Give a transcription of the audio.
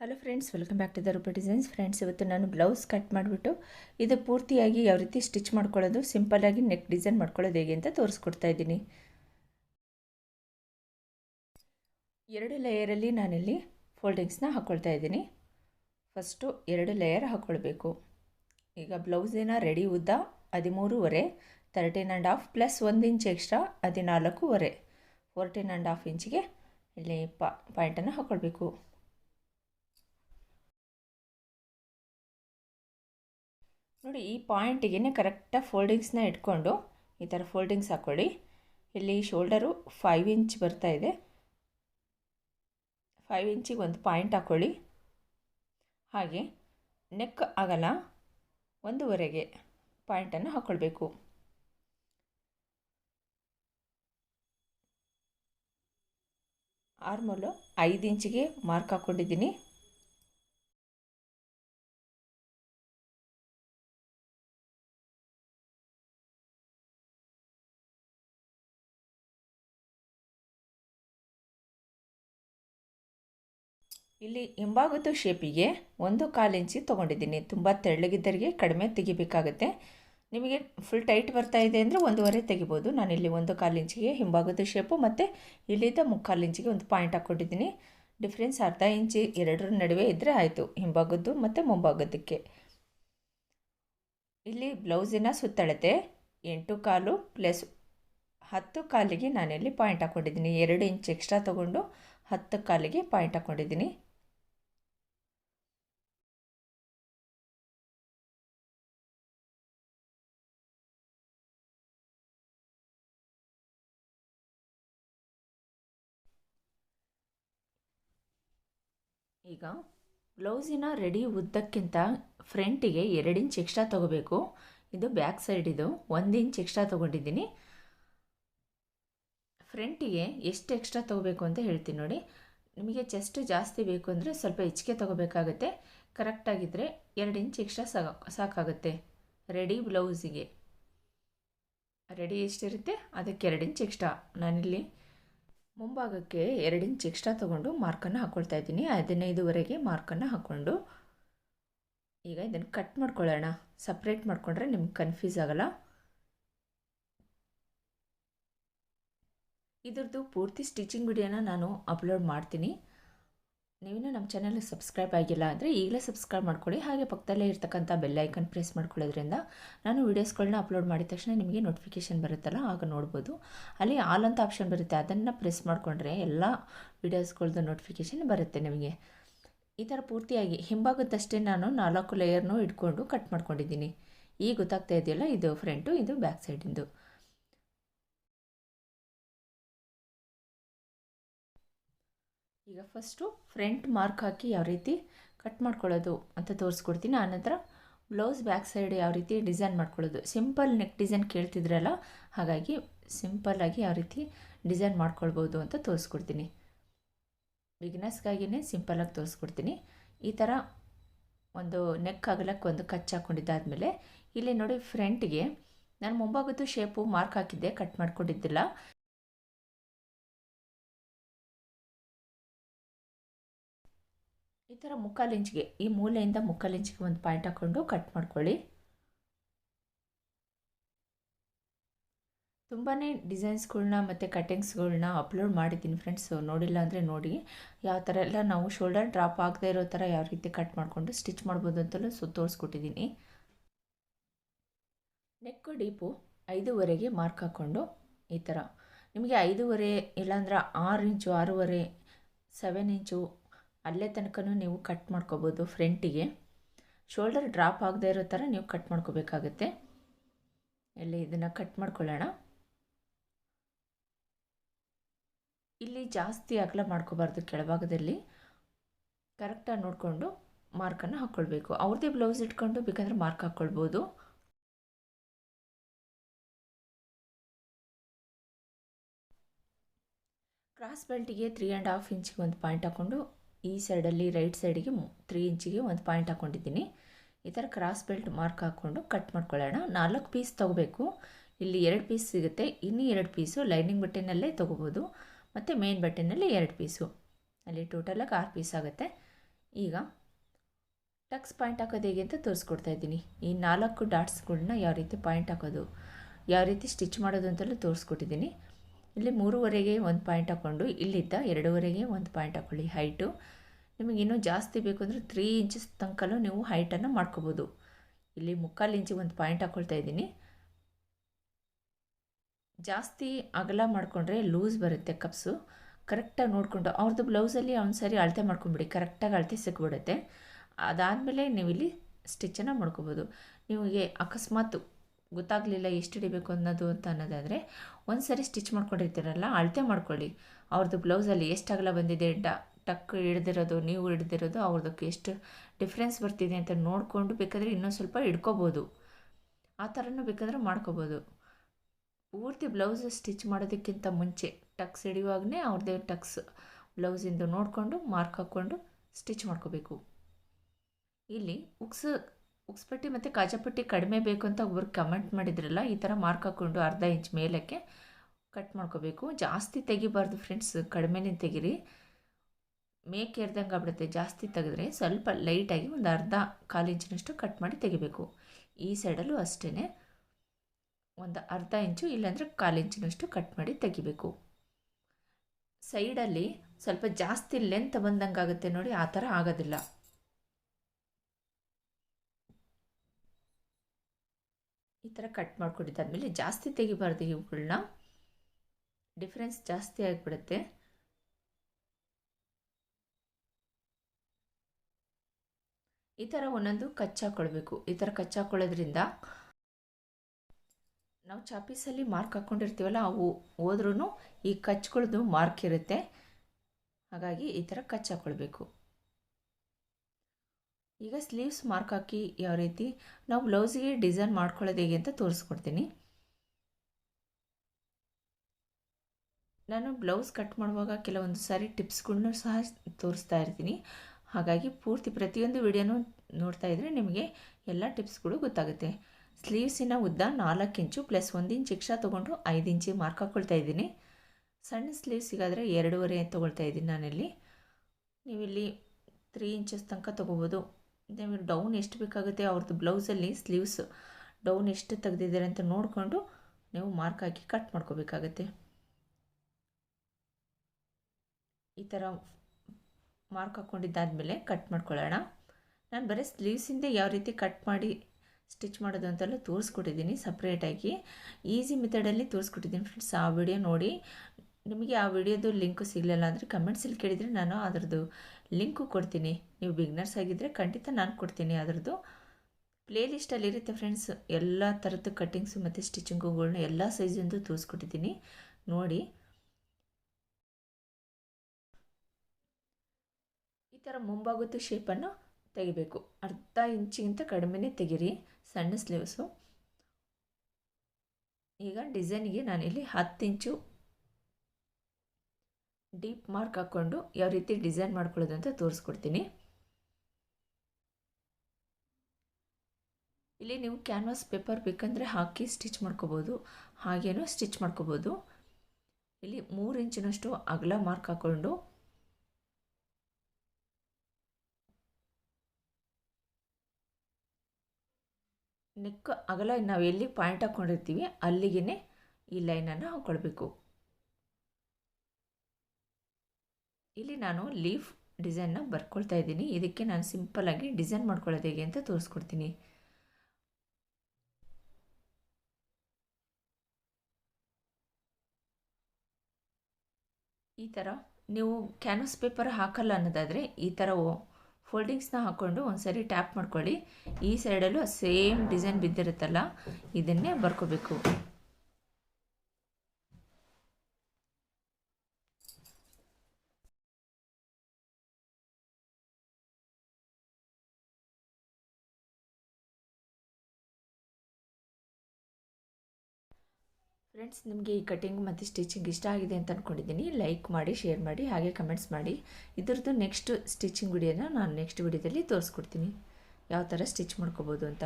Hello friends welcome back to the Roopa designs friends ಇವತ್ತು ನಾನು blouse cut ಮಾಡಿಬಿಟ್ಟು ಇದು ಪೂರ್ತಿಯಾಗಿ ಯಾವ ರೀತಿ ಸ್ಟಿಚ್ ಮಾಡ್ಕೊಳ್ಳೋದು ಸಿಂಪಲ್ಲಾಗಿ ನೆಕ್ ಡಿಸೈನ್ ಮಾಡ್ಕೊಳ್ಳೋದು ಹೇಗೆ ಅಂತ ತೋರಿಸ್ಕೊಡ್ತಾ ಇದ್ದೀನಿ. ಎರಡು ಲೇಯರಲ್ಲಿ ನಾನಿಲ್ಲಿ ಫೋಲ್ಡಿಂಗ್ಸ್ನ ಹಾಕ್ಕೊಳ್ತಾ ಇದ್ದೀನಿ. ಫಸ್ಟು ಎರಡು ಲೇಯರ್ ಹಾಕ್ಕೊಳ್ಬೇಕು ಈಗ ಬ್ಲೌಸಿನ ರೆಡಿ ಉದ್ದ ಹದಿಮೂರುವರೆ ತರ್ಟೀನ್ ಆ್ಯಂಡ್ ಹಾಫ್ ಪ್ಲಸ್ ಒಂದು ಇಂಚ್ ಎಕ್ಸ್ಟ್ರಾ ಹದಿನಾಲ್ಕೂವರೆ. ಫೋರ್ಟೀನ್ ಆ್ಯಂಡ್ ಹಾಫ್ ಇಂಚಿಗೆ ಇಲ್ಲಿ ಪಾಯಿಂಟನ್ನು ಹಾಕ್ಕೊಳ್ಬೇಕು ನೋಡಿ, ಈ ಪಾಯಿಂಟಿಗೆ ಕರೆಕ್ಟಾಗಿ ಫೋಲ್ಡಿಂಗ್ಸ್ನ ಇಟ್ಕೊಂಡು ಈ ಥರ ಫೋಲ್ಡಿಂಗ್ಸ್ ಹಾಕ್ಕೊಳ್ಳಿ ಇಲ್ಲಿ ಶೋಲ್ಡರು ಫೈವ್ ಇಂಚ್ ಬರ್ತಾ ಇದೆ. ಫೈವ್ ಇಂಚಿಗೆ ಒಂದು ಪಾಯಿಂಟ್ ಹಾಕ್ಕೊಳ್ಳಿ ಹಾಗೆ ನೆಕ್ ಆಗಲ್ಲ, ಒಂದೂವರೆಗೆ ಪಾಯಿಂಟನ್ನು ಹಾಕ್ಕೊಳ್ಬೇಕು ಆರ್ಮೋಲು ಐದು ಇಂಚಿಗೆ ಮಾರ್ಕ್ ಹಾಕ್ಕೊಂಡಿದ್ದೀನಿ ಇಲ್ಲಿ ಹಿಂಭಾಗದ ಶೇಪಿಗೆ ಒಂದು ಕಾಲು ತೊಗೊಂಡಿದ್ದೀನಿ. ತುಂಬ ತೆಳ್ಳಗಿದ್ದರಿಗೆ ಕಡಿಮೆ ತೆಗಿಬೇಕಾಗುತ್ತೆ. ನಿಮಗೆ ಫುಲ್ ಟೈಟ್ ಬರ್ತಾ ಇದೆ ಅಂದರೆ ಒಂದೂವರೆ ತೆಗಿಬೋದು. ನಾನಿಲ್ಲಿ ಒಂದು ಕಾಲು ಇಂಚಿಗೆ ಹಿಂಭಾಗದ ಶೇಪು ಮತ್ತು ಇಲ್ಲಿದ್ದ ಮುಕ್ಕಾಲು ಇಂಚಿಗೆ ಒಂದು ಪಾಯಿಂಟ್ ಹಾಕ್ಕೊಂಡಿದ್ದೀನಿ. ಡಿಫ್ರೆನ್ಸ್ ಅರ್ಧ ಇಂಚಿ ಎರಡರ ನಡುವೆ ಇದ್ದರೆ ಆಯಿತು. ಹಿಂಭಾಗದ್ದು ಮತ್ತು ಮುಂಭಾಗದಕ್ಕೆ ಇಲ್ಲಿ ಬ್ಲೌಸಿನ ಸುತ್ತಳತೆ ಎಂಟು ಕಾಲು ಪ್ಲಸ್ ಹತ್ತು ಕಾಲಿಗೆ ನಾನಿಲ್ಲಿ ಪಾಯಿಂಟ್ ಹಾಕ್ಕೊಂಡಿದ್ದೀನಿ. ಎರಡು ಇಂಚ್ ಎಕ್ಸ್ಟ್ರಾ ತೊಗೊಂಡು ಹತ್ತು ಕಾಲಿಗೆ ಪಾಯಿಂಟ್ ಹಾಕ್ಕೊಂಡಿದ್ದೀನಿ. ಈಗ ಬ್ಲೌಸಿನ ರೆಡಿ ಉದ್ದಕ್ಕಿಂತ ಫ್ರಂಟಿಗೆ ಎರಡು ಇಂಚ್ ಎಕ್ಸ್ಟ್ರಾ ತೊಗೋಬೇಕು. ಇದು ಬ್ಯಾಕ್ ಸೈಡ್ ಇದು. ಒಂದು ಇಂಚ್ ಎಕ್ಸ್ಟ್ರಾ ತೊಗೊಂಡಿದ್ದೀನಿ. ಫ್ರಂಟಿಗೆ ಎಷ್ಟು ಎಕ್ಸ್ಟ್ರಾ ತೊಗೋಬೇಕು ಅಂತ ಹೇಳ್ತೀನಿ ನೋಡಿ. ನಿಮಗೆ ಚೆಸ್ಟ್ ಜಾಸ್ತಿ ಬೇಕು ಅಂದರೆ ಸ್ವಲ್ಪ ಹೆಚ್ಚಿಗೆ ತೊಗೋಬೇಕಾಗುತ್ತೆ. ಕರೆಕ್ಟಾಗಿದ್ದರೆ ಎರಡು ಇಂಚ್ ಎಕ್ಸ್ಟ್ರಾ ಸಾಕು, ಸಾಕಾಗುತ್ತೆ. ರೆಡಿ ಬ್ಲೌಸಿಗೆ. ರೆಡಿ ಎಷ್ಟಿರುತ್ತೆ? ಅದಕ್ಕೆ ಎರಡು ಇಂಚ್ ಎಕ್ಸ್ಟ್ರಾ ನಾನಿಲ್ಲಿ ಮುಂಭಾಗಕ್ಕೆ ಎರಡು ಇಂಚ್ ಎಕ್ಸ್ಟ್ರಾ ತೊಗೊಂಡು ಮಾರ್ಕನ್ನು ಹಾಕ್ಕೊಳ್ತಾ ಇದ್ದೀನಿ. ಹದಿನೈದುವರೆಗೆ ಮಾರ್ಕನ್ನು ಹಾಕ್ಕೊಂಡು ಈಗ ಇದನ್ನು ಕಟ್ ಮಾಡ್ಕೊಳ್ಳೋಣ. ಸಪ್ರೇಟ್ ಮಾಡಿಕೊಂಡ್ರೆ ನಿಮ್ಗೆ ಕನ್ಫ್ಯೂಸ್ ಆಗೋಲ್ಲ. ಇದ್ರದ್ದು ಪೂರ್ತಿ ಸ್ಟಿಚಿಂಗ್ ವಿಡಿಯೋನ ನಾನು ಅಪ್ಲೋಡ್ ಮಾಡ್ತೀನಿ. ನೀವಿನ್ನೂ ನಮ್ಮ ಚಾನಲ್ಗೆ ಸಬ್ಸ್ಕ್ರೈಬ್ ಆಗಿಲ್ಲ ಅಂದರೆ ಈಗಲೇ ಸಬ್ಸ್ಕ್ರೈಬ್ ಮಾಡ್ಕೊಳ್ಳಿ. ಹಾಗೆ ಪಕ್ಕದಲ್ಲೇ ಇರ್ತಕ್ಕಂಥ ಬೆಲ್ ಐಕನ್ ಪ್ರೆಸ್ ಮಾಡ್ಕೊಳ್ಳೋದ್ರಿಂದ ನಾನು ವೀಡಿಯೋಸ್ಗಳನ್ನ ಅಪ್ಲೋಡ್ ಮಾಡಿದ ತಕ್ಷಣ ನಿಮಗೆ ನೋಟಿಫಿಕೇಷನ್ ಬರುತ್ತಲ್ಲ, ಆಗ ನೋಡ್ಬೋದು. ಅಲ್ಲಿ ಆಲ್ ಅಂತ ಆಪ್ಷನ್ ಬರುತ್ತೆ, ಅದನ್ನು ಪ್ರೆಸ್ ಮಾಡಿಕೊಂಡ್ರೆ ಎಲ್ಲ ವೀಡಿಯೋಸ್ಗಳದ್ದು ನೋಟಿಫಿಕೇಷನ್ ಬರುತ್ತೆ ನಿಮಗೆ. ಈ ಥರ ಪೂರ್ತಿಯಾಗಿ ಹಿಂಭಾಗದಷ್ಟೇ ನಾನು ನಾಲ್ಕು ಲೇಯರ್ನೂ ಇಟ್ಕೊಂಡು ಕಟ್ ಮಾಡ್ಕೊಂಡಿದ್ದೀನಿ. ಈಗ ಗೊತ್ತಾಗ್ತಾ ಇದೆಯಲ್ಲ, ಇದು ಫ್ರಂಟು, ಇದು ಬ್ಯಾಕ್ ಸೈಡಿಂದು. ಈಗ ಫಸ್ಟು ಫ್ರಂಟ್ ಮಾರ್ಕ್ ಹಾಕಿ ಯಾವ ರೀತಿ ಕಟ್ ಮಾಡ್ಕೊಳ್ಳೋದು ಅಂತ ತೋರಿಸ್ಕೊಡ್ತೀನಿ. ಆನಂತರ ಬ್ಲೌಸ್ ಬ್ಯಾಕ್ ಸೈಡ್ ಯಾವ ರೀತಿ ಡಿಸೈನ್ ಮಾಡ್ಕೊಳ್ಳೋದು. ಸಿಂಪಲ್ ನೆಕ್ ಡಿಸೈನ್ ಕೇಳ್ತಿದ್ರಲ್ಲ, ಹಾಗಾಗಿ ಸಿಂಪಲ್ಲಾಗಿ ಯಾವ ರೀತಿ ಡಿಸೈನ್ ಮಾಡ್ಕೊಳ್ಬೋದು ಅಂತ ತೋರಿಸ್ಕೊಡ್ತೀನಿ. ಬಿಗಿನರ್ಸ್ಗಾಗಿಯೇ ಸಿಂಪಲ್ಲಾಗಿ ತೋರಿಸ್ಕೊಡ್ತೀನಿ. ಈ ಥರ ಒಂದು ನೆಕ್ ಆಗಲಕ್ಕೆ ಒಂದು ಕಚ್ ಹಾಕ್ಕೊಂಡಿದ್ದಾದಮೇಲೆ ಇಲ್ಲಿ ನೋಡಿ ಫ್ರಂಟ್ಗೆ ನಾನು ಮುಂಭಾಗದ್ದು ಶೇಪು ಮಾರ್ಕ್ ಹಾಕಿದ್ದೆ ಕಟ್ ಮಾಡ್ಕೊಂಡಿದ್ದಿಲ್ಲ. ಈ ಥರ ಮುಕ್ಕಾಲು ಇಂಚ್ಗೆ ಈ ಮೂಲೆಯಿಂದ ಮುಕ್ಕಾಲು ಇಂಚಿಗೆ ಒಂದು ಪಾಯಿಂಟ್ ಹಾಕ್ಕೊಂಡು ಕಟ್ ಮಾಡ್ಕೊಳ್ಳಿ. ತುಂಬಾ ಡಿಸೈನ್ಸ್ಗಳ್ನ ಮತ್ತು ಕಟ್ಟಿಂಗ್ಸ್ಗಳ್ನ ಅಪ್ಲೋಡ್ ಮಾಡಿದ್ದೀನಿ ಫ್ರೆಂಡ್ಸ್, ನೋಡಿಲ್ಲ ಅಂದರೆ ನೋಡಿ. ಯಾವ ಥರ ಎಲ್ಲ ನಾವು ಶೋಲ್ಡರ್ ಡ್ರಾಪ್ ಆಗದೆ ಇರೋ ಥರ ಯಾವ ರೀತಿ ಕಟ್ ಮಾಡಿಕೊಂಡು ಸ್ಟಿಚ್ ಮಾಡ್ಬೋದು ಅಂತಲೂ ಸು, ತೋರಿಸ್ಕೊಟ್ಟಿದ್ದೀನಿ. ನೆಕ್ಕು ಡೀಪು ಐದೂವರೆಗೆ ಮಾರ್ಕ್ ಹಾಕ್ಕೊಂಡು ಈ ಥರ ನಿಮಗೆ ಐದೂವರೆ ಇಲ್ಲಾಂದ್ರೆ ಆರು ಇಂಚು, ಆರೂವರೆ ಸೆವೆನ್ ಇಂಚು ಅಲ್ಲೇ ತನಕ ನೀವು ಕಟ್ ಮಾಡ್ಕೋಬೋದು ಫ್ರಂಟಿಗೆ ಶೋಲ್ಡರ್ ಡ್ರಾಪ್ ಆಗದೆ ಇರೋ ಥರ ನೀವು ಕಟ್ ಮಾಡ್ಕೋಬೇಕಾಗತ್ತೆ. ಎಲ್ಲ ಇದನ್ನು ಕಟ್ ಮಾಡ್ಕೊಳ್ಳೋಣ. ಇಲ್ಲಿ ಜಾಸ್ತಿ ಅಗಲ ಮಾಡ್ಕೋಬಾರ್ದು ಕೆಳಭಾಗದಲ್ಲಿ. ಕರೆಕ್ಟಾಗಿ ನೋಡಿಕೊಂಡು ಮಾರ್ಕನ್ನು ಹಾಕ್ಕೊಳ್ಬೇಕು. ಅವ್ರದ್ದೇ ಬ್ಲೌಸ್ ಇಟ್ಕೊಂಡು ಬೇಕಾದರೆ ಮಾರ್ಕ್ ಹಾಕ್ಕೊಳ್ಬೋದು. ಕ್ರಾಸ್ ಬೆಲ್ಟಿಗೆ ತ್ರೀ ಆ್ಯಂಡ್ ಹಾಫ್ ಇಂಚಿಗೆ ಒಂದು ಪಾಯಿಂಟ್ ಹಾಕ್ಕೊಂಡು ಈ ಸೈಡಲ್ಲಿ ರೈಟ್ ಸೈಡಿಗೆ ತ್ರೀ ಇಂಚಿಗೆ ಒಂದು ಪಾಯಿಂಟ್ ಹಾಕ್ಕೊಂಡಿದ್ದೀನಿ ಈ ಥರ ಕ್ರಾಸ್ ಬೆಲ್ಟ್ ಮಾರ್ಕ್ ಹಾಕ್ಕೊಂಡು ಕಟ್ ಮಾಡ್ಕೊಳ್ಳೋಣ. ನಾಲ್ಕು ಪೀಸ್ ತೊಗೋಬೇಕು. ಇಲ್ಲಿ ಎರಡು ಪೀಸ್ ಸಿಗುತ್ತೆ. ಇನ್ನೂ ಎರಡು ಪೀಸು ಲೈನಿಂಗ್ ಬಟ್ಟೆನಲ್ಲೇ ತೊಗೋಬೋದು. ಮತ್ತು ಮೇನ್ ಬಟ್ಟೆನಲ್ಲಿ ಎರಡು ಪೀಸು ಅಲ್ಲಿ ಟೋಟಲಾಗಿ ಆರು ಪೀಸ್ ಆಗುತ್ತೆ. ಈಗ ಟಕ್ಸ್ ಪಾಯಿಂಟ್ ಹಾಕೋದು ಹೇಗೆ ಅಂತ ತೋರಿಸ್ಕೊಡ್ತಾ ಇದ್ದೀನಿ. ಈ ನಾಲ್ಕು ಡಾಟ್ಸ್ಗಳನ್ನ ಯಾವ ರೀತಿ ಪಾಯಿಂಟ್ ಹಾಕೋದು, ಯಾವ ರೀತಿ ಸ್ಟಿಚ್ ಮಾಡೋದು ಅಂತಲೂ ತೋರಿಸ್ಕೊಟ್ಟಿದ್ದೀನಿ. ಇಲ್ಲಿ ಮೂರುವರೆಗೆ ಒಂದು ಪಾಯಿಂಟ್ ಹಾಕ್ಕೊಂಡು ಇಲ್ಲಿದ್ದ ಎರಡೂವರೆಗೆ ಒಂದು ಪಾಯಿಂಟ್ ಹಾಕ್ಕೊಳ್ಳಿ ಹೈಟು ನಿಮಗೆ ಇನ್ನೂ ಜಾಸ್ತಿ ಬೇಕು ಅಂದರೆ ತ್ರೀ ಇಂಚಸ್ ತನಕಲ್ಲೂ ನೀವು ಹೈಟನ್ನು ಮಾಡ್ಕೋಬೋದು. ಇಲ್ಲಿ ಮುಕ್ಕಾಲು ಇಂಚಿಗೆ ಒಂದು ಪಾಯಿಂಟ್ ಹಾಕ್ಕೊಳ್ತಾ ಇದ್ದೀನಿ. ಜಾಸ್ತಿ ಅಗಲ ಮಾಡಿಕೊಂಡ್ರೆ ಲೂಸ್ ಬರುತ್ತೆ ಕಪ್ಸು ಕರೆಕ್ಟಾಗಿ ನೋಡಿಕೊಂಡು ಅವ್ರದ್ದು ಬ್ಲೌಸಲ್ಲಿ ಅವ್ನ ಸರಿ ಅಳತೆ ಮಾಡ್ಕೊಂಬಿಡಿ. ಕರೆಕ್ಟಾಗಿ ಅಳತೆ ಸಿಕ್ಬಿಡುತ್ತೆ. ಅದಾದಮೇಲೆ ನೀವು ಇಲ್ಲಿ ಸ್ಟಿಚ್ಚನ್ನು ಮಾಡ್ಕೋಬೋದು. ನಿಮಗೆ ಅಕಸ್ಮಾತ್ ಗೊತ್ತಾಗಲಿಲ್ಲ ಎಷ್ಟು ಹಿಡಿಬೇಕು ಅನ್ನೋದು ಅಂತ ಅನ್ನೋದಾದರೆ ಒಂದು ಸರಿ ಸ್ಟಿಚ್ ಮಾಡ್ಕೊಂಡಿರ್ತೀರಲ್ಲ, ಅಳತೆ ಮಾಡ್ಕೊಳ್ಳಿ. ಅವ್ರದ್ದು ಬ್ಲೌಸಲ್ಲಿ ಎಷ್ಟು ಅಗಲ ಬಂದಿದೆ, ಡ, ಟಕ್ ಹಿಡ್ದಿರೋದು, ನೀವು ಹಿಡ್ದಿರೋದು, ಅವ್ರದಕ್ಕೆ ಎಷ್ಟು ಡಿಫ್ರೆನ್ಸ್ ಬರ್ತಿದೆ ಅಂತ ನೋಡಿಕೊಂಡು ಬೇಕಾದರೆ ಇನ್ನೊಂದು ಸ್ವಲ್ಪ ಹಿಡ್ಕೋಬೋದು. ಆ ಥರನೂ ಬೇಕಾದರೆ ಮಾಡ್ಕೋಬೋದು. ಪೂರ್ತಿ ಬ್ಲೌಸ್ ಸ್ಟಿಚ್ ಮಾಡೋದಕ್ಕಿಂತ ಮುಂಚೆ, ಟಕ್ಸ್ ಹಿಡಿಯುವಾಗಲೇ ಅವ್ರದ್ದೇ ಟಕ್ಸ್ ಬ್ಲೌಸಿಂದು ನೋಡಿಕೊಂಡು ಮಾರ್ಕ್ ಹಾಕ್ಕೊಂಡು ಸ್ಟಿಚ್ ಮಾಡ್ಕೋಬೇಕು. ಇಲ್ಲಿ ಉಕ್ಸ್ ಉಕ್ಸ್ಪಟ್ಟಿ ಮತ್ತು ಕಾಜಾಪಟ್ಟಿ ಕಡಿಮೆ ಬೇಕು ಅಂತ ಒಬ್ಬರು ಕಮೆಂಟ್ ಮಾಡಿದ್ರಲ್ಲ, ಈ ಥರ ಮಾರ್ಕ್ ಹಾಕ್ಕೊಂಡು ಅರ್ಧ ಇಂಚ್ ಮೇಲಕ್ಕೆ ಕಟ್ ಮಾಡ್ಕೋಬೇಕು. ಜಾಸ್ತಿ ತೆಗಿಬಾರ್ದು ಫ್ರೆಂಡ್ಸ್ ಕಡಿಮೆನೇ ತೆಗಿರಿ. ಮೇಕ್ ಏರ್ದಂಗೆ ಆಗ್ಬಿಡುತ್ತೆ, ಜಾಸ್ತಿ ತೆಗೆದ್ರೆ ಸ್ವಲ್ಪ ಲೈಟಾಗಿ ಒಂದು ಅರ್ಧ ಕಾಲು ಇಂಚಿನಷ್ಟು ಕಟ್ ಮಾಡಿ ತೆಗಿಬೇಕು. ಈ ಸೈಡಲ್ಲೂ ಅಷ್ಟೇ ಒಂದು ಅರ್ಧ ಇಂಚು ಇಲ್ಲಾಂದರೆ ಕಾಲು ಇಂಚಿನಷ್ಟು ಕಟ್ ಮಾಡಿ ತೆಗಿಬೇಕು. ಸೈಡಲ್ಲಿ ಸ್ವಲ್ಪ ಜಾಸ್ತಿ ಲೆಂತ್ ಬಂದಂಗೆ ಆಗುತ್ತೆ ನೋಡಿ, ಆ ಥರ ಆಗೋದಿಲ್ಲ. ಈ ಥರ ಕಟ್ ಮಾಡ್ಕೊಂಡಿದ್ದಾದಮೇಲೆ ಜಾಸ್ತಿ ತೆಗಿಬಾರ್ದು ಇವುಗಳನ್ನ ಡಿಫ್ರೆನ್ಸ್ ಜಾಸ್ತಿ ಆಗಿಬಿಡುತ್ತೆ. ಈ ಥರ ಒಂದೊಂದು ಕಚ್ಚಾಕೊಳ್ಬೇಕು ಈ ಥರ ಕಚ್ಚಾಕೊಳ್ಳೋದ್ರಿಂದ ನಾವು ಚಾಪೀಸಲ್ಲಿ ಮಾರ್ಕ್ ಹಾಕ್ಕೊಂಡಿರ್ತೀವಲ್ಲ ಅವು ಹೋದ್ರೂ ಈ ಕಚ್ಗಳದ್ದು ಮಾರ್ಕ್ ಇರುತ್ತೆ. ಹಾಗಾಗಿ ಈ ಥರ ಕಚ್ಚಾಕೊಳ್ಬೇಕು ಈಗ ಸ್ಲೀವ್ಸ್ ಮಾರ್ಕ್ ಹಾಕಿ ಯಾವ ರೀತಿ? ನಾವು ಬ್ಲೌಸಿಗೆ ಡಿಸೈನ್ ಮಾಡ್ಕೊಳ್ಳೋದು ಹೇಗೆ ಅಂತ ತೋರಿಸ್ಕೊಡ್ತೀನಿ. ನಾನು ಬ್ಲೌಸ್ ಕಟ್ ಮಾಡುವಾಗ ಕೆಲವೊಂದು ಸಾರಿ ಟಿಪ್ಸ್ಗಳನ್ನೂ ಸಹ ತೋರಿಸ್ತಾ ಇರ್ತೀನಿ. ಹಾಗಾಗಿ ಪೂರ್ತಿ ಪ್ರತಿಯೊಂದು ವಿಡಿಯೋನೂ ನೋಡ್ತಾ ಇದ್ದರೆ ನಿಮಗೆ ಎಲ್ಲ ಟಿಪ್ಸ್ಗಳು ಗೊತ್ತಾಗುತ್ತೆ. ಸ್ಲೀವ್ಸಿನ ಉದ್ದ ನಾಲ್ಕು ಇಂಚು ಪ್ಲಸ್ ಒಂದು ಇಂಚು ಎಕ್ಸ್ಟ್ರಾ ತೊಗೊಂಡು ಐದು ಇಂಚು ಮಾರ್ಕ್ ಹಾಕ್ಕೊಳ್ತಾ ಇದ್ದೀನಿ. ಸಣ್ಣ ಸ್ಲೀವ್ಸಿಗಾದರೆ ಎರಡೂವರೆ ತೊಗೊಳ್ತಾ ಇದ್ದೀನಿ ನಾನಿಲ್ಲಿ. ನೀವಿಲ್ಲಿ ತ್ರೀ ಇಂಚಸ್ ತನಕ ತೊಗೋಬೋದು. ನಿಮಗೆ ಡೌನ್ ಎಷ್ಟು ಬೇಕಾಗುತ್ತೆ ಅವ್ರದ್ದು ಬ್ಲೌಸಲ್ಲಿ, ಸ್ಲೀವ್ಸ್ ಡೌನ್ ಎಷ್ಟು ತೆಗೆದಿದ್ದಾರೆ ಅಂತ ನೋಡಿಕೊಂಡು ನೀವು ಮಾರ್ಕ್ ಹಾಕಿ ಕಟ್ ಮಾಡ್ಕೋಬೇಕಾಗತ್ತೆ. ಈ ಥರ ಮಾರ್ಕ್ ಹಾಕ್ಕೊಂಡಿದ್ದಾದಮೇಲೆ ಕಟ್ ಮಾಡ್ಕೊಳ್ಳೋಣ. ನಾನು ಬರೀ ಸ್ಲೀವ್ಸಿಂದ ಯಾವ ರೀತಿ ಕಟ್ ಮಾಡಿ ಸ್ಟಿಚ್ ಮಾಡೋದು ಅಂತೆಲ್ಲ ತೋರಿಸ್ಕೊಟ್ಟಿದ್ದೀನಿ ಸಪ್ರೇಟಾಗಿ. ಈಸಿ ಮೆಥಡಲ್ಲಿ ತೋರಿಸ್ಕೊಟ್ಟಿದ್ದೀನಿ ಫ್ರೆಂಡ್ಸ್ ಆ ವಿಡಿಯೋ ನೋಡಿ. ನಿಮಗೆ ಆ ವಿಡಿಯೋದು ಲಿಂಕು ಸಿಗಲಿಲ್ಲ ಅಂದರೆ ಕಮೆಂಟ್ಸಲ್ಲಿ ಕೇಳಿದರೆ ನಾನು ಅದರದ್ದು ಲಿಂಕು ಕೊಡ್ತೀನಿ. ನೀವು ಬಿಗ್ನರ್ಸ್ ಆಗಿದ್ದರೆ ಖಂಡಿತ ನಾನು ಕೊಡ್ತೀನಿ ಅದರದ್ದು. ಪ್ಲೇ ಲಿಸ್ಟಲ್ಲಿ ಇರುತ್ತೆ ಫ್ರೆಂಡ್ಸ್ ಎಲ್ಲ ಥರದ್ದು ಕಟ್ಟಿಂಗ್ಸು ಮತ್ತು ಸ್ಟಿಚಿಂಗುಗಳನ್ನ ಎಲ್ಲ ಸೈಜಿಂದು ತೋರಿಸ್ಕೊಟ್ಟಿದ್ದೀನಿ. ನೋಡಿ. ಈ ಥರ ಮುಂಭಾಗದ್ದು ಶೇಪನ್ನು ತೆಗಿಬೇಕು. ಅರ್ಧ ಇಂಚಿಗಿಂತ ಕಡಿಮೆನೇ ತೆಗೀರಿ, ಸಣ್ಣ ಸ್ಲೀವ್ಸು ಈಗ ಡಿಸೈನಿಗೆ ನಾನಿಲ್ಲಿ ಹತ್ತು ಇಂಚು ಡೀಪ್ ಮಾರ್ಕ್ ಹಾಕ್ಕೊಂಡು ಯಾವ ರೀತಿ ಡಿಸೈನ್ ಮಾಡ್ಕೊಳ್ಳೋದು ಅಂತ ತೋರಿಸ್ಕೊಡ್ತೀನಿ. ಇಲ್ಲಿ ನೀವು ಕ್ಯಾನ್ವಾಸ್ ಪೇಪರ್ ಬೇಕಂದರೆ ಹಾಕಿ ಸ್ಟಿಚ್ ಮಾಡ್ಕೋಬೋದು, ಹಾಗೇನೂ ಸ್ಟಿಚ್ ಮಾಡ್ಕೋಬೋದು. ಇಲ್ಲಿ ಮೂರು ಇಂಚಿನಷ್ಟು ಅಗಲ ಮಾರ್ಕ್ ಹಾಕ್ಕೊಂಡು ನೆಕ್ ಅಗಲ ನಾವು ಎಲ್ಲಿ ಪಾಯಿಂಟ್ ಹಾಕ್ಕೊಂಡಿರ್ತೀವಿ ಅಲ್ಲಿಗೆ ಈ ಲೈನನ್ನು ಹಾಕ್ಕೊಳ್ಬೇಕು. ಇಲ್ಲಿ ನಾನು ಲೀಫ್ ಡಿಸೈನ್ನ ಬರ್ಕೊಳ್ತಾ ಇದ್ದೀನಿ. ಇದಕ್ಕೆ ನಾನು ಸಿಂಪಲ್ಲಾಗಿ ಡಿಸೈನ್ ಮಾಡ್ಕೊಳ್ಳೋದು ಹೇಗೆ ಅಂತ ತೋರಿಸ್ಕೊಡ್ತೀನಿ. ಈ ಥರ ನೀವು ಕ್ಯಾನ್ವಸ್ ಪೇಪರ್ ಹಾಕಲ್ಲ ಅನ್ನೋದಾದರೆ ಈ ಥರ ಫೋಲ್ಡಿಂಗ್ಸ್ನ ಹಾಕ್ಕೊಂಡು ಒಂದು ಸರಿ ಟ್ಯಾಪ್ ಮಾಡ್ಕೊಳ್ಳಿ. ಈ ಸೈಡಲ್ಲೂ ಸೇಮ್ ಡಿಸೈನ್ ಬಿದ್ದಿರುತ್ತಲ್ಲ, ಇದನ್ನೇ ಬರ್ಕೋಬೇಕು. ಫ್ರೆಂಡ್ಸ್ ನಿಮಗೆ ಈ ಕಟಿಂಗ್ ಮತ್ತು ಸ್ಟಿಚಿಂಗ್ ಇಷ್ಟ ಆಗಿದೆ ಅಂತ ಅಂದ್ಕೊಂಡಿದ್ದೀನಿ ಲೈಕ್ ಮಾಡಿ ಶೇರ್ ಮಾಡಿ, ಹಾಗೆ ಕಮೆಂಟ್ಸ್ ಮಾಡಿ. ಇದರದ್ದು ನೆಕ್ಸ್ಟ್ ಸ್ಟಿಚಿಂಗ್ ವಿಡಿಯೋನ ನಾನು ನೆಕ್ಸ್ಟ್ ವಿಡಿಯೋದಲ್ಲಿ ತೋರಿಸ್ಕೊಡ್ತೀನಿ. ಯಾವ ಥರ ಸ್ಟಿಚ್ ಮಾಡ್ಕೋಬೋದು ಅಂತ.